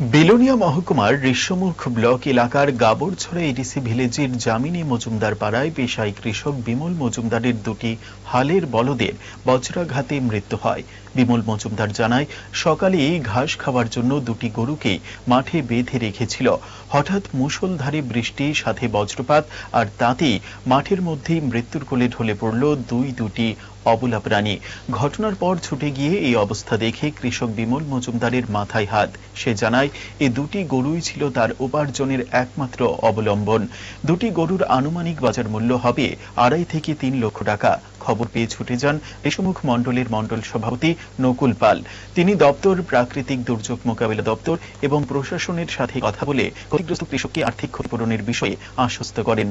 বিলোনিয়া মহকুমার ঋষ্যমুখ ব্লক এলাকার গাবরছড়া এডিসি ভিলেজের জামিনী মজুমদার পাড়ায় পেশায় কৃষক বিমল মজুমদারের দুটি হালের বলদের বজ্রাঘাতে মৃত্যু হয়। বিমল মজুমদার জানায়, সকালে ঘাস খাওয়ার জন্য দুটি গরুকে মাঠে বেঁধে রেখেছিল। হঠাৎ মুষলধারে বৃষ্টি, সাথে বজ্রপাত, আর তাতেই মাঠের মধ্যেই মৃত্যুর কোলে ঢলে পড়ল দুই দুটি অবলা প্রাণী। ঘটনার পর ছুটে গিয়ে এই অবস্থা দেখে কৃষক বিমল মজুমদারের মাথায় হাত। সে জানায় এই দুটি গরুই ছিল তার উপার্জনের একমাত্র অবলম্বন। দুটি গরুর আনুমানিক বাজার মূল্য হবে আড়াই থেকে তিন লক্ষ টাকা। খবর পেয়ে ছুটে যান রেশমুখ মণ্ডলের মণ্ডল সভাপতি নকুল পাল। তিনি দপ্তর, প্রাকৃতিক দুর্যোগ মোকাবিলা দপ্তর এবং প্রশাসনের সাথে কথা বলে ক্ষতিগ্রস্ত কৃষককে আর্থিক ক্ষতিপূরণের বিষয়ে আশ্বস্ত করেন।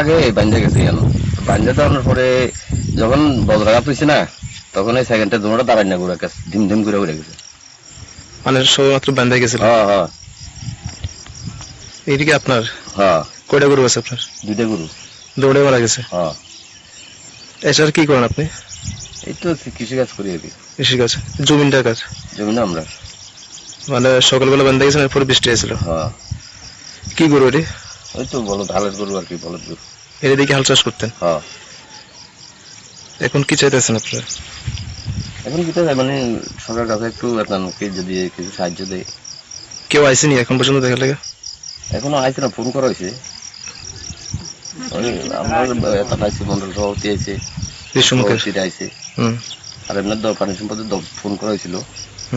আগে বাঞ্জা গেছে কেন বাঞ্জা দেওয়ানোর পরে যখন বজ্রাঘাত হয়েছে না তখন এই সেকেন্ডটা দুটা দাঁড়াই না ঘুরে গেছে ধিম ধিম করে উড়ে গেছে। মানে সবেমাত্র বান্ধা গেছিল? হ্যাঁ হ্যাঁ। এইদিকে আপনার? হ্যাঁ। কয়টা গরু আছে আপনার? দুইটা গরু। দৌড়ে মারা গেছে? হ্যাঁ। এছাড়া কি করেন আপনি? এই তো কৃষি কাজ করি আর কি কৃষি কাজ জমিনটার কাজ জমি না আমরা। মানে সকালবেলা বান্ধা এরপরে বৃষ্টি হয়েছিল? হ্যাঁ। কি গরু এটি? ওই তো বলো ধালের গরু আর কি বলদ গরু। এর দিকে হাল চাষ করতেন? হ্যাঁ। এখন কি চাইতেছেন আপনারা? এখন কি চাই মানে সরকার কাছে একটু আপনাকে যদি কিছু সাহায্য দেয়। কেউ আইসেনি এখন পর্যন্ত দেখা লাগে? এখনও আইছে না ফোন করা হয়েছে। আমরা এটা আইছে মন্ডল সভাপতি আর এমনি দরকারি সম্পদে ফোন করা হয়েছিল।